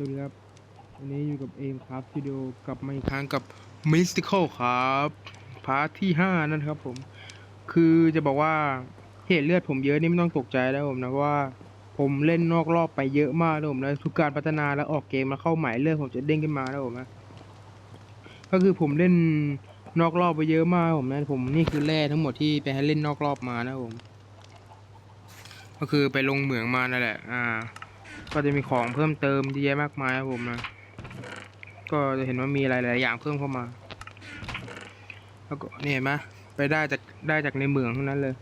วัสดีครับ วันนี้อยู่กับเอมครับสตูดิโอกลับมาอีกครั้งกับ Mystical ครับพาร์ทที่ห้านั่นครับผม คือจะบอกว่าเหตุเลือดผมเยอะนี่ไม่ต้องตกใจแล้วผมนะว่า ผมเล่นนอกรอบไปเยอะมากแล้วผมนะทุกการพัฒนาแล้วออกเกมแล้วเข้าหม่เลือดผมจะเด้งขึ้นมาแล้วผมนะก็คือผมเล่นนอกรอบไปเยอะมากผมนะผมนี่คือแร่ทั้งหมดที่ไปให้เล่นนอกรอบมานะผม ก็คือไปลงเหมืองมานั่นแหละ อ่า ก็จะมีของเพิ่มเติมเยอะแยะมากมายครับผมนะ ก็จะเห็นว่ามีหลายๆอย่างเพิ่มเข้ามา แล้วก็นี่เห็นไหมไปได้จากได้จากในเมืองทั้งนั้นเลย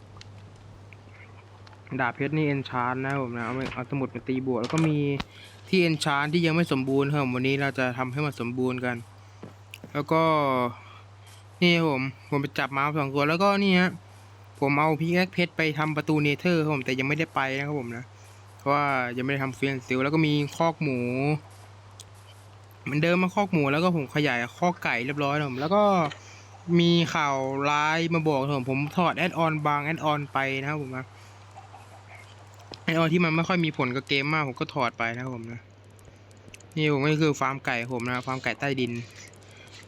ดาบเพชรนี่เอนชาร์นนะครับผมนะเอาเอาสมุดมาตีบวกแล้วก็มีที่เอนชาร์นที่ยังไม่สมบูรณ์ครับผมวันนี้เราจะทำให้มันสมบูรณ์กัน แล้วก็นี่ครับผมผมไปจับมาสองตัวแล้วก็นี่ฮะผมเอาพิกแอคเพชรไปทำประตูเนเธอร์ครับผมแต่ยังไม่ได้ไปนะครับผมนะ เพราะว่ายังไม่ได้ทำเฟียนซิลแล้วก็มีคอกหมูเหมือนเดิมมาคอกหมูแล้วก็ผมขยายคอกไก่เรียบร้อยนะผมแล้วก็มีข่าวร้ายมาบอกผมผมถอดแอดออนบางแอดออนไปนะครับผมนะแอดออนที่มันไม่ค่อยมีผลกับเกมมากผมก็ถอดไปนะครับผมนะนี่ผมก็คือฟาร์มไก่ผมนะฟาร์มไก่ใต้ดิน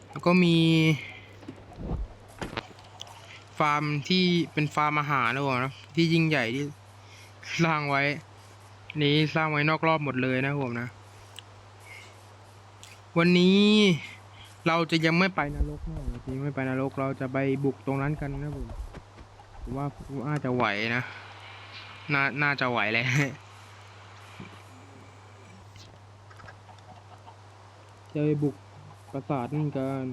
แล้วก็มีฟาร์มที่เป็นฟาร์มอาหารนะผมนะที่ยิ่งใหญ่ที่สร้างไว้ นี้สร้างไว้นอกรอบหมดเลยนะผมนะ วันนี้เราจะยังไม่ไปนรกนะจริงไม่ไปนรกเราจะไปบุกตรงนั้นกันนะผมผมว่าผมน่าจะไหวนะน่าน่าจะไหวแหละจะไปบุกปราสาทนั่นกัน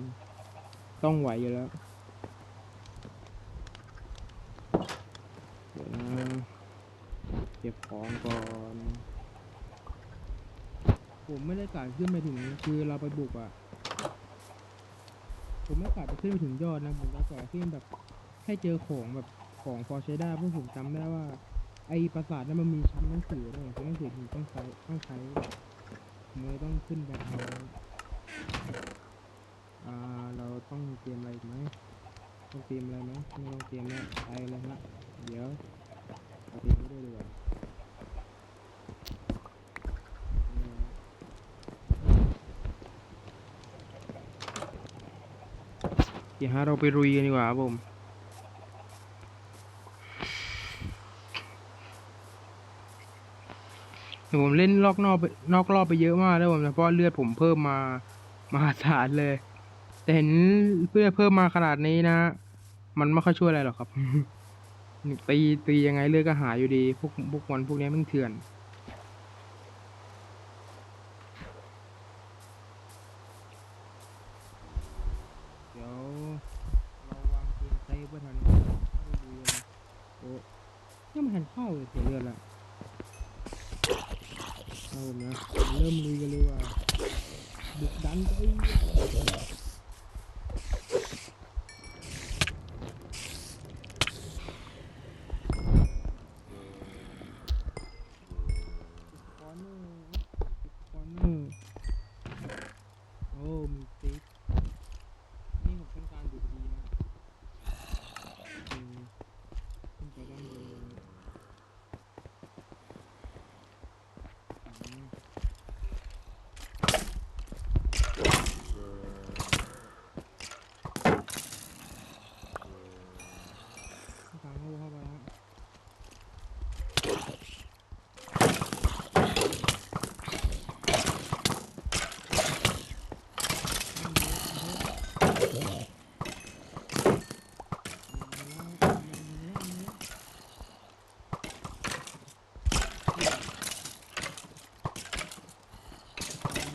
ต้องไหวอยู่แล้ว เดี๋ยวนะเก็บของก่อนผมไม่ได้กะขึ้นไปถึงคือเราไปบุกอะ่ะผมไม่กะจะขึ้นไปถึงยอดนะผมจะกะขึ้นแบบให้เจอของแบบของพอใช้ได้เพราะผมจำได้ว่า ไอ้ปราสาทนั้นมันมีชั้นหนังสือด้วยชั้นหนังสือผมต้องใช้ต้องใช้ผมเลยต้องขึ้นไปเอาอ่าเราต้องเตรียมอะไรไหมต้องเตรียมอะไรไหมไม่ต้องเตรียมแล้วไปเลยฮะเดี๋ยวเอาเตรียมไว้ด้วยดีกว่า เดี๋ยวฮะเราไปรุยกันดีกว่าครับผมเดี๋ยวผมเล่นลอกนอกไปนอกรอบไปเยอะมากแล้วผมนะเพราะเลือดผมเพิ่มมามหาศาลเลย แต่เห็นเพื่อเพิ่มมาขนาดนี้นะ มันไม่ค่อยช่วยอะไรหรอกครับตีตียังไงเลือดก็หายอยู่ดี พวกพวกมันพวกนี้มันเถื่อน เดี๋ยวเราวางเกมเซฟไว้ทันเข้าไปดูเลยโอ้ยังไม่ทันเข้าเลยเสียเลือดละเอาผมนะเริ่มลุยกันเลยว่าบุกดันไปคอนเนอร์คอนเนอร์ โอ้มีติ๊ก นี่ผมต้องการอยู่ดีนะอืมขึ้นไปด้านบนเลยอืมทางเข้าเข้าไปฮะ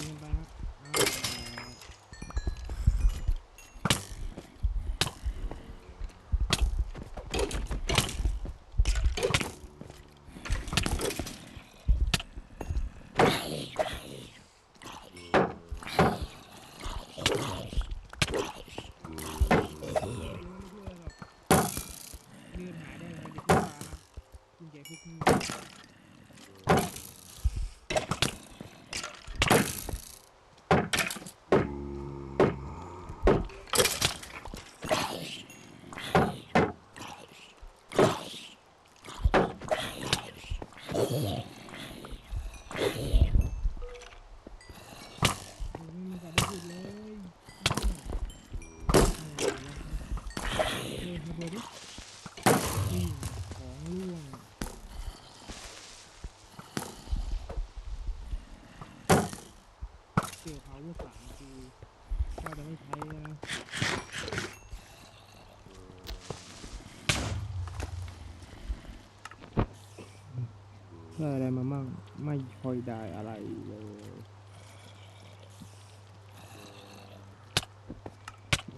ยิงไปฮะอ่าเลือดหายได้เลยเด็กผู้ชายนะคุณแกพวกนี้ เอพาวเวอร์สามคือก็จะไม่ใช้แล้วนะ ได้อะไรมาบ้างไม่ค่อยได้อะไรเลย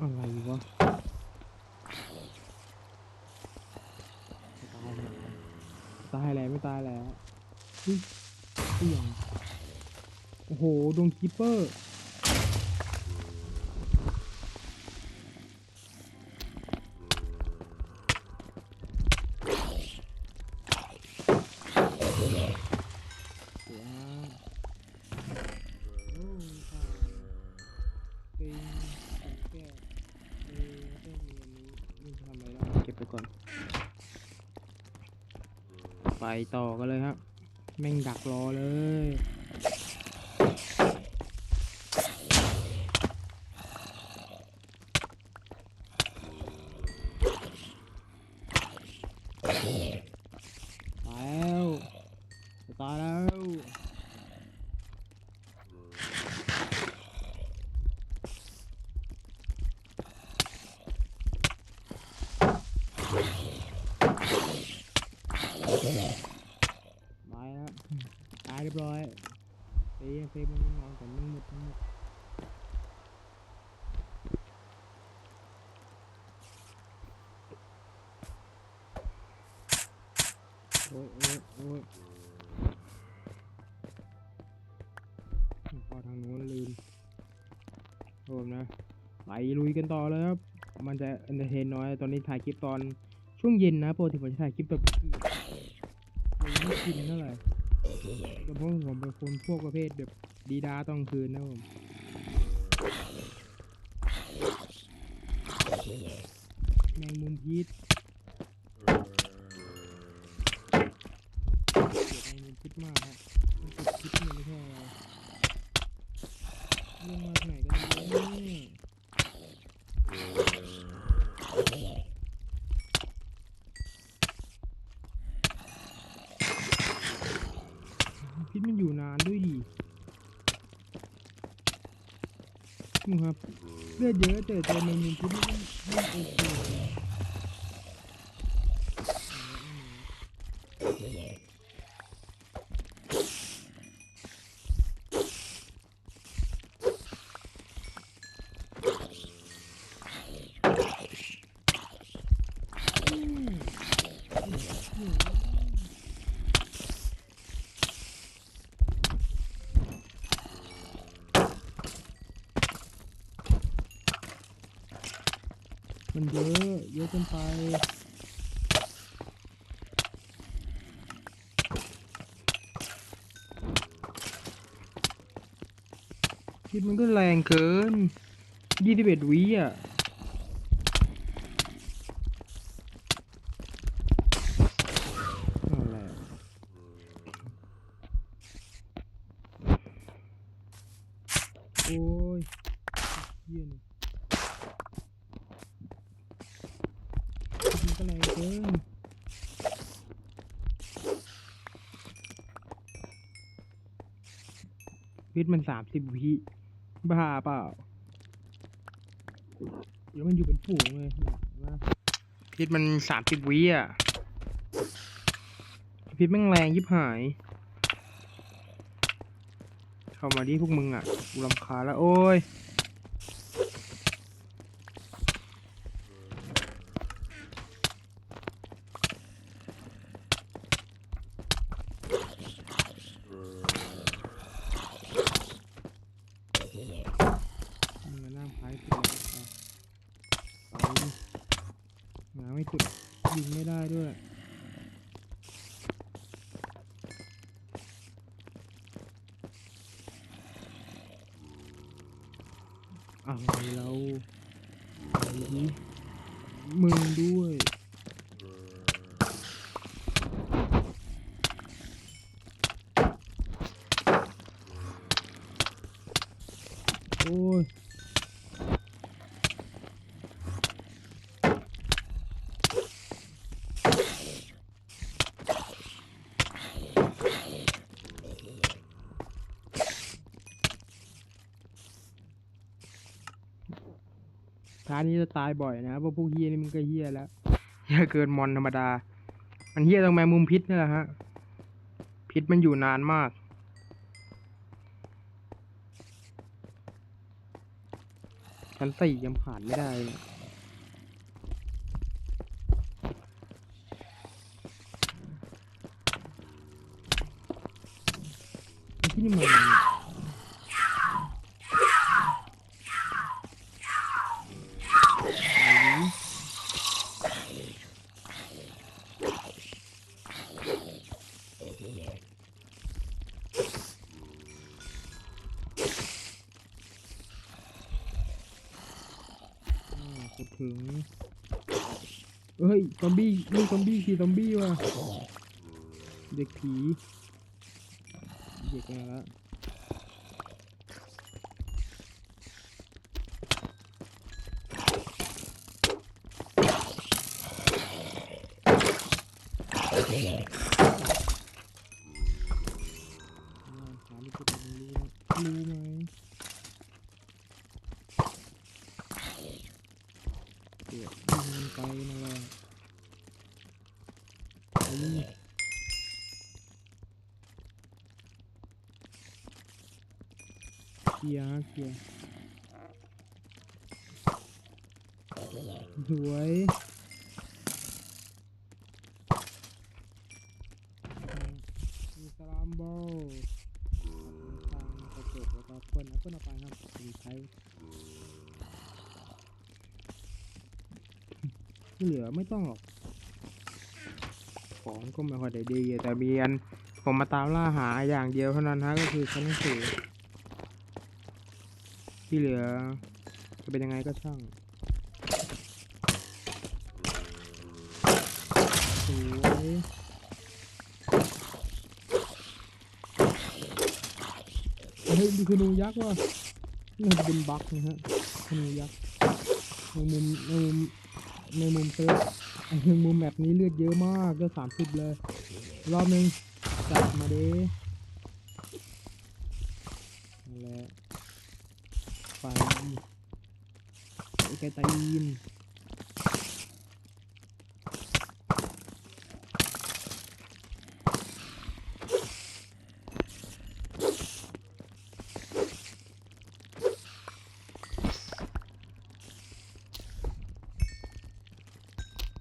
อะไรวะตายแล้วไม่ตายแล้วเฮ้ยเสียงโอ้โหดวงคิปเปอร์ ต่อกันเลยครับ แม่งดักรอเลย ตายแล้วจะตายแล้ว ตายแล้วตายเรียบร้อยเอ้ยเฟซมันนอนก่อนมันหมดมันหมดโอ้ยโอ้ยโอ้ย พอทางโน้นลืมโดนนะ ไปลุยกันต่อเลยครับ มันจะเอนเตอร์เทนน้อย ตอนนี้ถ่ายคลิปตอนช่วงเย็นนะโปกติผมจะถ่ายคลิปแบบนี้ยังไม่กินเท่าไหร่แต่พราะผมเป็นคนพวกประเภทแบบดีดาต้องคืนนะผมแมงมุมพิษ มงมุมพิษมากครับมันติดพิษเนี่ยไม่ใช่อะไรลงมาไหนกันนี่ยพิษมันอยู่นานด้วยดินี่ครับเลือดเยอะแต่ตัวแมงมุมพิษไม่ไม่โอเคเลย มันเยอะเยอะเกินไปคิดมันก็แรงเกินยี่สิบเอ็ดวิอะ อะไรอะโอ้ยเยี่ยนี่พิษมันก็แรงเกิน พิษมันสามสิบวิบ้าเปล่าแล้วมันอยู่เป็นฝูงเลยพิษมันสามสิบวิอะพิษแม่งแรงยิบหาย เข้ามาดิพวกมึงอะกูรำคาแล้วโอ้ย มึงมานั่งพายกูเลยเอาไปดิหมาไม่ขุดยิงไม่ได้ด้วย อะไรเราอะไรดิ มึงด้วยโอ้ยานี้จะตายบ่อยนะเพราะพวกเฮียนี่มันก็เฮียแล้วเฮียเกินมอนธรรมดา มันเฮียตรงแมงมุมพิษนี่แหละฮะ พิษมันอยู่นานมากชั้นสี่ยังผ่านไม่ได้ที่นี่มันอะไรนี่อ่าพูดถึง เฮ้ย ซอมบี้นี่ซอมบี้ขี่ซอมบี้ว่ะเด็กผีเด็กมาแล้วอ่าถามไม่คิดว่ามึงรู้นะรู้ไหมเดี๋ยวยิงไปนั่นแหละ เคลียร์เคลียร์สวยมีสลามโบทางกระจกแล้วก็เปิ้ลเอาเปิ้ลเอาไปครับมีใช้ที่เหลือไม่ต้องหรอก ของก็ไม่ค่อยได้ดี แต่มีอันผมมาตามล่าหาอย่างเดียวเท่านั้นฮะก็คือชั้นสือที่เหลือ จะเป็นยังไงก็ช่างสวยเฮ้ยดูคือนูยักษ์ว่ะนี่มันเป็นบักนะฮะนูยักษ์ในมุมในมุมในมุมเซิร์ฟ ไอ้ในมุมแบบนี้เลือดเยอะมากก็สามสิบเลย รอบหนึ่งจับมาเด้นั่นแหละไปไอ้ไก่ตีน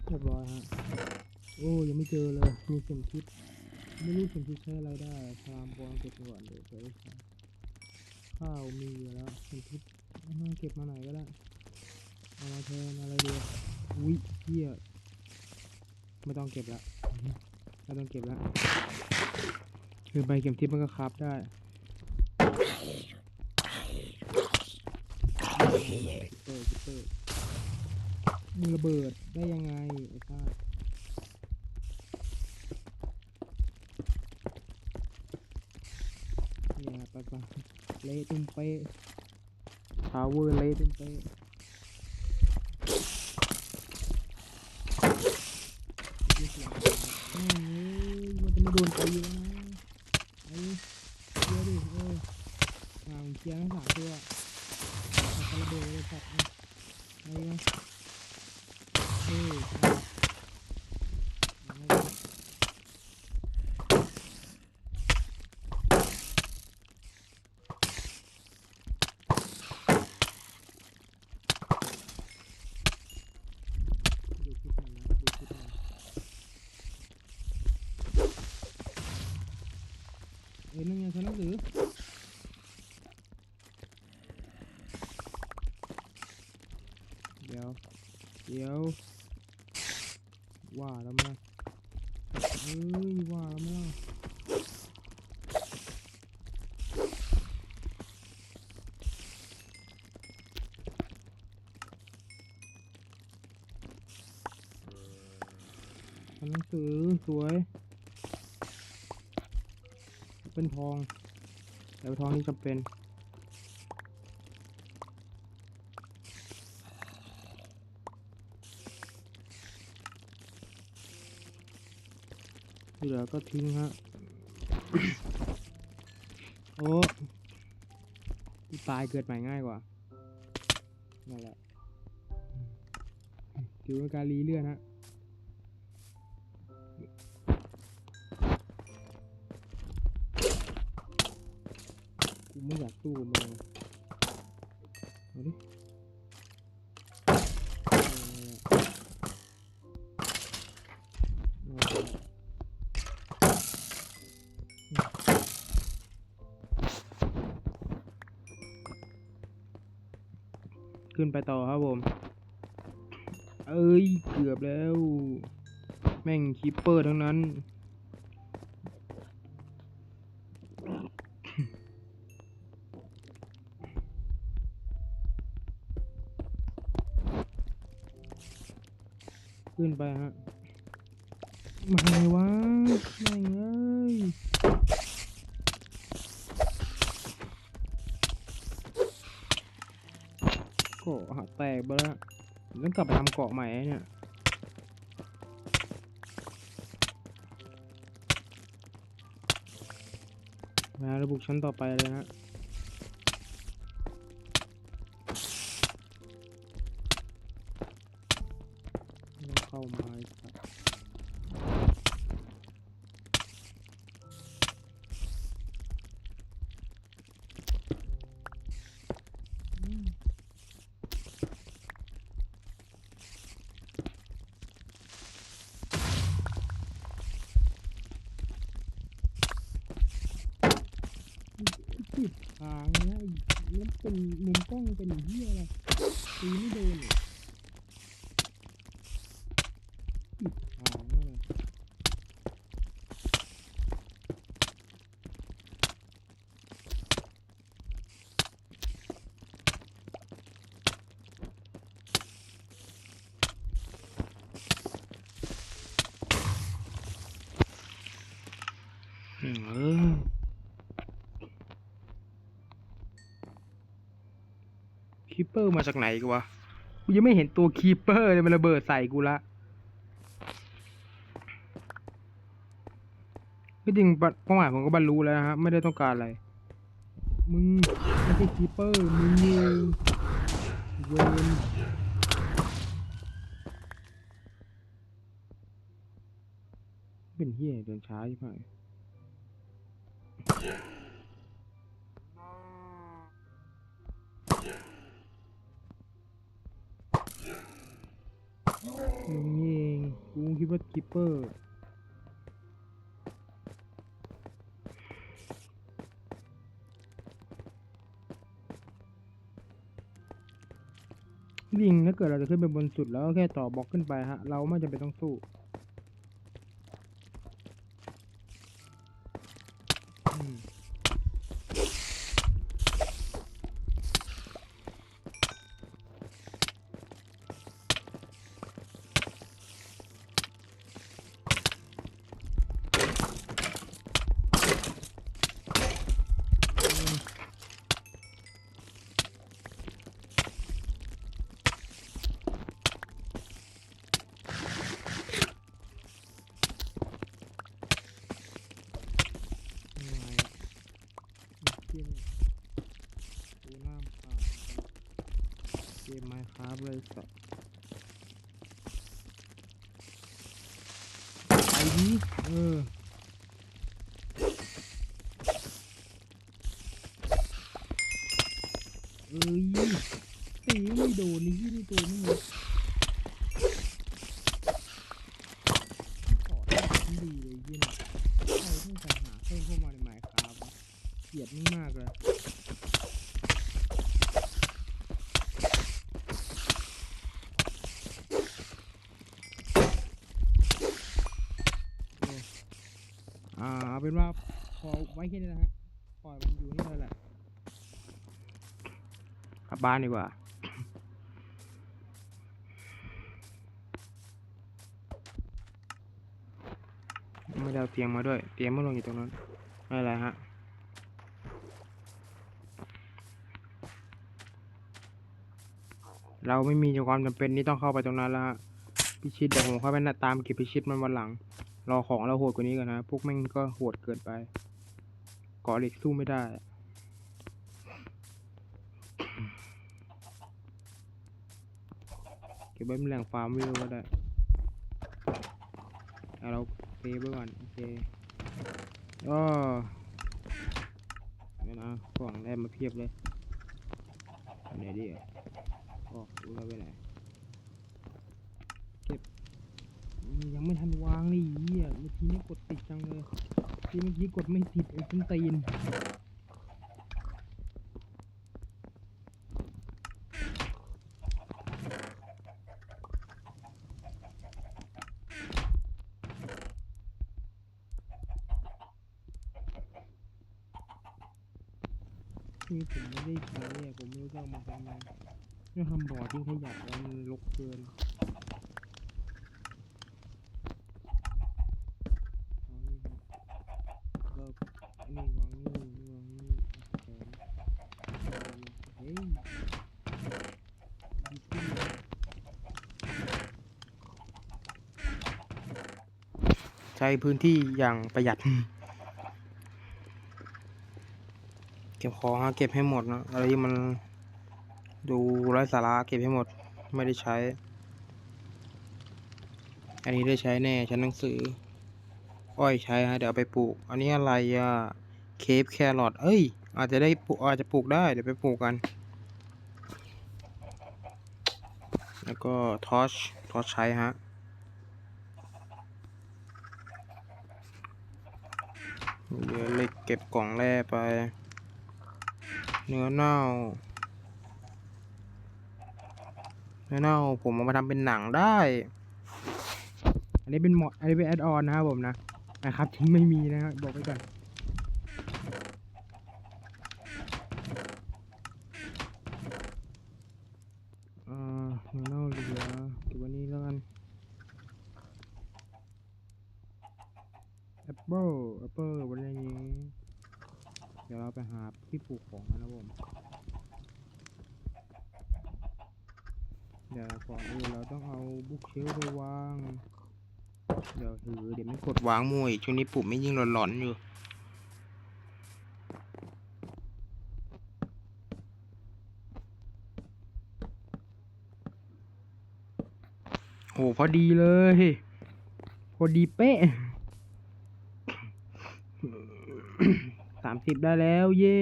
เรียบร้อยฮะ โอ้ยังไม่เจอเลย มีเข็มทิศ ไม่รู้เข็มทิศใช้อะไรได้พามบอลเก็บก่อนเดี๋ยวได้ใช้ข้าวมีแล้วเข็มทิศอ่าเก็บมาไหนก็ได้เอามาแทนอะไรดีอุ้ยเฮียไม่ต้องเก็บละไม่ต้องเก็บละคือใบเข็มทิศมันก็คราฟได้ระเบิดได้ยังไงไอ้ข้า เนี่ยปะปะ เละตุ้มเป๊ะทาวเวอร์เละตุ้มเป๊ะเรียบร้อยแม่งเอ้ยมันจะมาโดนตีแล้วนะไอ้เดี๋ยวดิเอออ่าผมเคลียร์ทั้งสามตัวขับระเบิดเลยสัตว์เนี่ยไอ้นะเฮ้ยเอาเอาเอา ดูคลิปมันนะดูคลิปมันเอ้ย อือเดี๋ยว เดี๋ยว ว่าแล้วมั้ยเอ้ยว่าแล้วมั้ยหนังสือสวย เป็นทอง แต่ว่าทองนี่จำเป็นที่เหลือก็ทิ้งฮะ โอ้ตายเกิดใหม่ง่ายกว่า นั่นแหละถือว่าการรีเลื่อนฮะ ไม่อยากสู้กับมึงเอาดิขึ้นไปต่อครับผม เอ้ย เกือบแล้ว แม่งคีปเปอร์ทั้งนั้น ขึ้นไปฮะ มาไงวะแม่งเอ้ยเกาะหักแตกไปแล้วต้องกลับไปทำเกาะใหม่เนี่ยมาระบุชั้นต่อไปเลยฮะ ติดทางนะไอ้แล้วเป็นมุมกล้องเป็นอย่างเหี้ยอะไรตีไม่โดนเหรอ ผิดทางเลยอืมเออคีป เปอร์มาจากไหนกันวะ กูยังไม่เห็นตัวคีเปอร์เลยมันระเบิดใส่กูละที่จริงเป้าหมายผมก็บรรลุแล้วนะฮะ ไม่ได้ต้องการอะไร มึงไม่ใช่คีเปอร์ มึงเองเวนเป็นเฮียเดินช้าใช่ไหม คิปเปอร์ลิงถ้าเกิดเราจะขึ้นไปบนสุดแล้วก็แค่ต่อบล็อกขึ้นไปฮะ เราไม่จำเป็นต้องสู้อืมยังไงอะเกมกูน้ามขาดเก มไมค์ครับเลยสัสไปดิเออเอ้ยตีไม่โดนนี่ที่ตัวนี่ม่หมดขอให้มันดีเลยเยี่ยนใครเพิ่งจะหาเพิ่มเข้ามาในหมายครับเกลียดมึงมากเลยโอ้ อ่าเอาเป็นว่าพอไว้แค่นี้นะฮะปล่อยมันอยู่นี่เลยแหละกลับบ้านดีกว่า ไม่ได้เอาเตียงมาด้วย เตียงไม่ลงอยู่ตรงนั้นไม่เป็นไรฮะเราไม่มีความจำเป็นที่ต้องเข้าไปตรงนั้นแล้วฮะพิชิตเดี๋ยวผมเข้าไปนะตามเก็บพิชิตมันวันหลัง รอของเราโหดกว่านี้กันนะ พวกแม่งก็โหดเกินไปเกาะเหล็กสู้ไม่ได้ เก็บไว้เป็นแหล่งฟาร์มวิวก็ได้เอาเราเซฟไว้ก่อน โอเคก็เดี๋ยนะกล่องแรกมาเพียบเลยไหนดีอะออกดูแล้วไปไหน เก็บอืม ยังไม่ทันวางเลยเหี้ยเมื่อกี้นี่กดติดจังเลยที่เมื่อกี้กดไม่ติดไอ้ต้นตีนคือผมไม่ได้ใช้อะผมไม่รู้จะเอามาทำไมไม่ทำบ่อทิ้งขยะแล้วมันรกเกินเอานี่ครับเลิกอันนี่วางนี่นี่วางนี่แขนเฮ้ยดีขึ้นใช้พื้นที่อย่างประหยัด เก็บของฮะเก็บให้หมดนะอะไรที่มันดูไร้สาระเก็บให้หมดไม่ได้ใช้ อันนี้ได้ใช้แน่ชั้นหนังสือ อ้อยใช้ฮะเดี๋ยวเอาไปปลูก อันนี้อะไรอะเคฟแครอทเอ้ย อาจจะได้ปลูกอาจจะปลูกได้เดี๋ยวไปปลูกกัน แล้วก็ทอชทอชใช้ฮะ เดี๋ยวเหล็กเก็บกล่องแร่ไป เนื้อเน่า เนื้อเน่าผมเอามาทำเป็นหนังได้ อันนี้เป็นหมอดอันนี้เป็นแอดออนนะครับผมนะนะครับที่ไม่มีนะครับบอกไว้ก่อนอ่าเนื้อเน่าเหลือเก็บไว้นี่แล้วกันแอ ปเปิลแอปเปิลว้ในนี้ เดี๋ยวเราไปหาที่ปลูกของกันนะผม เดี๋ยวก่อนอื่นเราต้องเอาบุ๊กเชลไปวาง เดี๋ยวถือเดี๋ยวไมันกดวางมวยช่วงนี้ปุ่มไม่ยิ่งหลอนๆอยู่โหพอดีเลย พอดีเป๊ะ สามสิบได้แล้ว เย่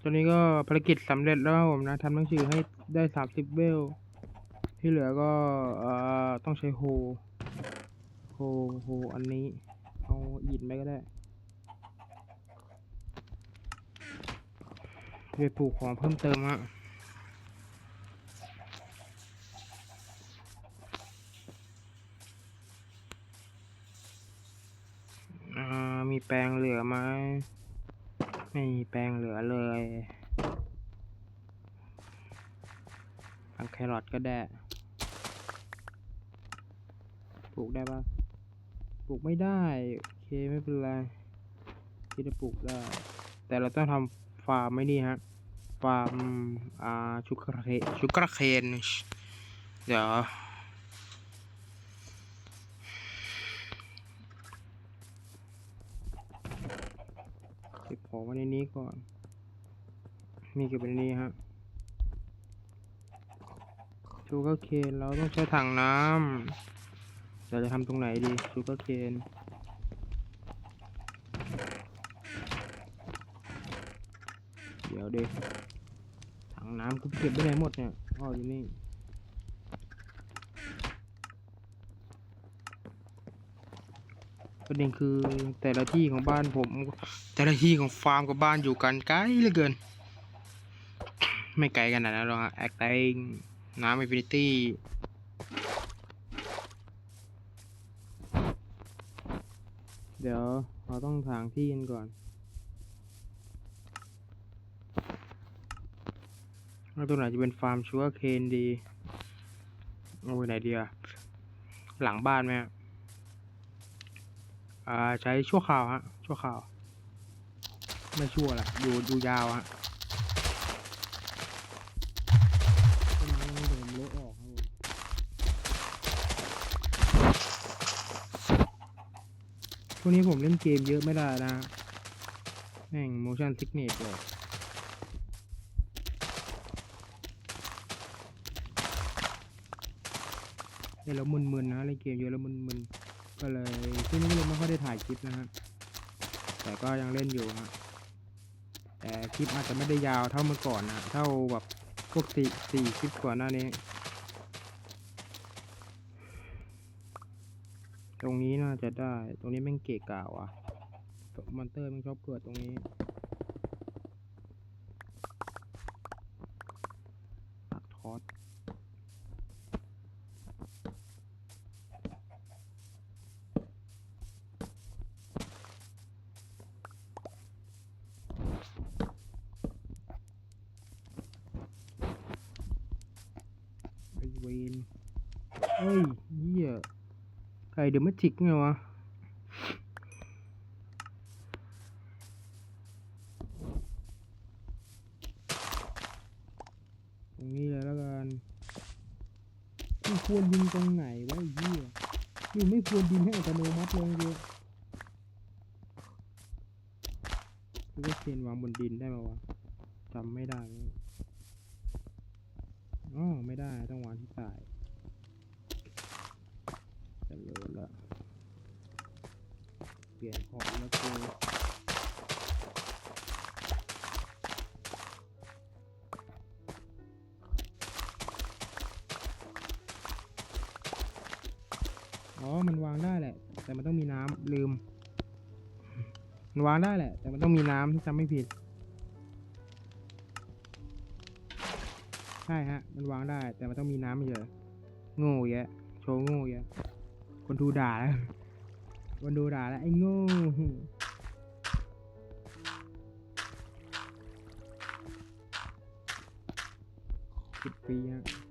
ตอนนี้ก็ภารกิจสำเร็จแล้วผมนะทำหนังสือให้ได้สามสิบเวล ที่เหลือก็เอ่อต้องใช้โฮ โฮ โฮ อันนี้ เอาอิฐไปก็ได้ไปปลูกของเพิ่มเติมฮะ อ่า มีแปลงเหลือไหม ไม่มีแปลงเหลือเลยทำแค รอทก็ได้ ปลูกได้ปะปลูกไม่ได้ โอเคไม่เป็นไรคิดจะปลูกได้ แต่เราต้องทำฟาร์มไม่นี่ฮะ ฟาร์ม อ่า ชุกระเคนชุกระเคนเดี๋ยวเก็บของไว้ในนี้ก่อน นี่เก็บไว้ในนี้ฮะ ชูเกอร์เคนเราต้องใช้ถังน้ำเราจะทำตรงไหนดีชูเกอร์เคนเดี๋ยวเด็กถังน้ำกูเก็บไว้ไหนหมดเนี่ยอ๋ออยู่นี่ประเด็นคือแต่ละที่ของบ้านผม แต่ละที่ของฟาร์มกับบ้านอยู่กันไกลเหลือเกิน ไม่ไกลกันนะหรอแอคไตง น้ำอินฟินิตี้เดี๋ยวเราต้องถางที่กันก่อนว่าตัวไหนจะเป็นฟาร์มชัวเคนดีเอาไปไหนดีอะหลังบ้านไหมอ่าใช้ชั่วคราวฮะชั่วคราว ไม่ชั่วแหละอยู่ดูยาวฮะต้นไม้ยังไม่โดนเลอะออกครับผม ช่วงนี้ผมเล่นเกมเยอะไม่ได้นะแม่ง motion sickness เลยเล่นแล้วมึนๆนะเล่นเกมเยอะแล้วมึนๆก็เลยช่วงนี้ก็เลยไม่ค่อยได้ถ่ายคลิปนะฮะแต่ก็ยังเล่นอยู่ฮะแต่คลิปอาจจะไม่ได้ยาวเท่าเมื่อก่อนนะเท่าแบบพวกสี่สี่คลิปก่อนหน้านี้ ตรงนี้น่าจะได้ ตรงนี้แม่งเกะกะว่ะมอนเตอร์แม่งชอบเกิดตรงนี้ ตัดทอดไอเวนเฮ้ย ไก่เดอะแมจิกไงวะ อ๋อ มันวางได้แหละ แต่มันต้องมีน้ำลืม มันวางได้แหละ แต่มันต้องมีน้ำที่จำไม่ผิด ใช่ฮะ มันวางได้ แต่มันต้องมีน้ำเยอะโง่แยะ โชว์โง่แยะ คนดูด่าแล้ว คนดูด่าแล้วไอ้โง่สิบปีฮะ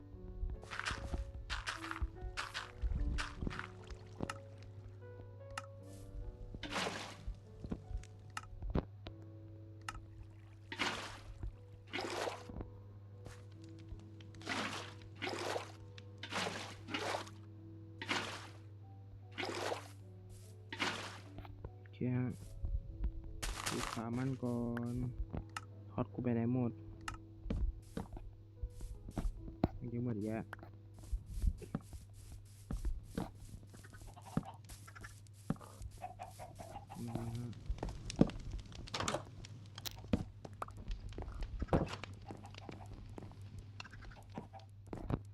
อนทอดกูไปไหนหมดมันยังหมดแยะอืมฮะ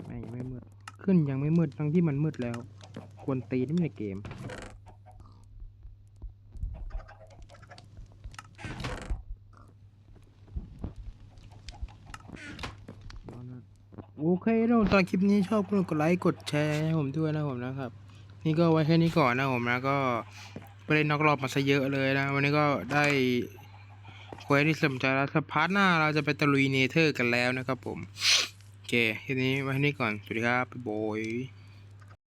แม่งยังไม่มืด ขึ้นยังไม่มืดทั้งที่มันมืดแล้ว ควรตีนี่ในเกม โอ เคถ้าตอนคลิปนี้ชอบก็กดไลค์กดแชร์ให้ผมด้วยนะผมนะครับ นี่ก็ไว้แค่นี้ก่อนนะผมนะก็ไปเล่นนอกรอบมาซะเยอะเลยนะ วันนี้ก็ได้เควสที่สมใจแล้วสักพาร์ทหน้าเราจะไปตะลุยเนเธอร์กันแล้วนะครับผม โอเคทีนี้ไว้แค่นี้ก่อน สวัสดีครับบ๊ายบาย